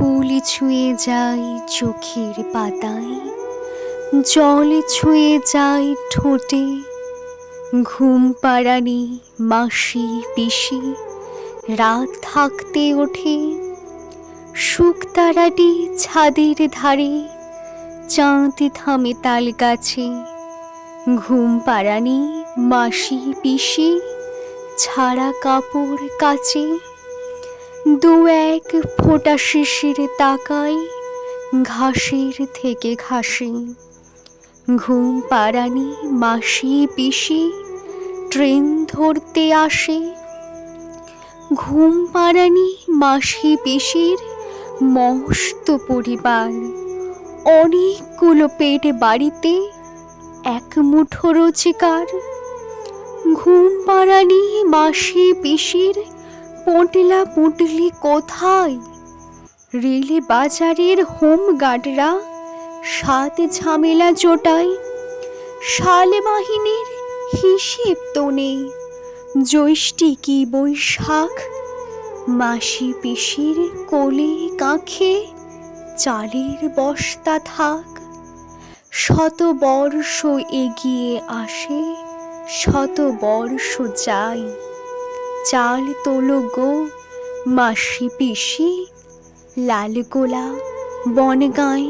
ফুল ছুঁয়ে যায় চোখের পাতায়, জল ছুঁয়ে যায় ঠোঁটে, ঘুম পাড়ানি মাসি পিসি, রাত থাকতে ওঠে শুকতারাটি ছাদের ধারে, চাঁদ থামে তাল গাছে, ঘুম পাড়ানি মাসি পিসি, ছাড়া কাপড় কাচে। দু এক ফোঁটা শিশির তাকাই, ঘাসের থেকে ঘাসি। ঘুম পাড়ানি মাসি পিসি, ট্রেন ধরতে আসে। ঘুম পাড়ানি মাসি পিসির মস্ত পরিবার। অনেকগুলো পেট বাড়িতে এক মুঠো রোজগার। ঘুম পাড়ানি মাসি পিসির পোটলা পুটলি কোথায়? রেলে বাজারের হোম গার্ডরা সাত ঝামেলা জোটায়। শালবাহিনীর হিসেব তো নেই। জ্যৈষ্ঠী কি বৈশাখ? মাসি পিসির কোলে কাঁখে, চালের বস্তা থাক। শত বর্ষ এগিয়ে আসে, শত বর্ষ যায়। চাল তোলো গো মাসি পিসি লাল গোলা বনগাঁয়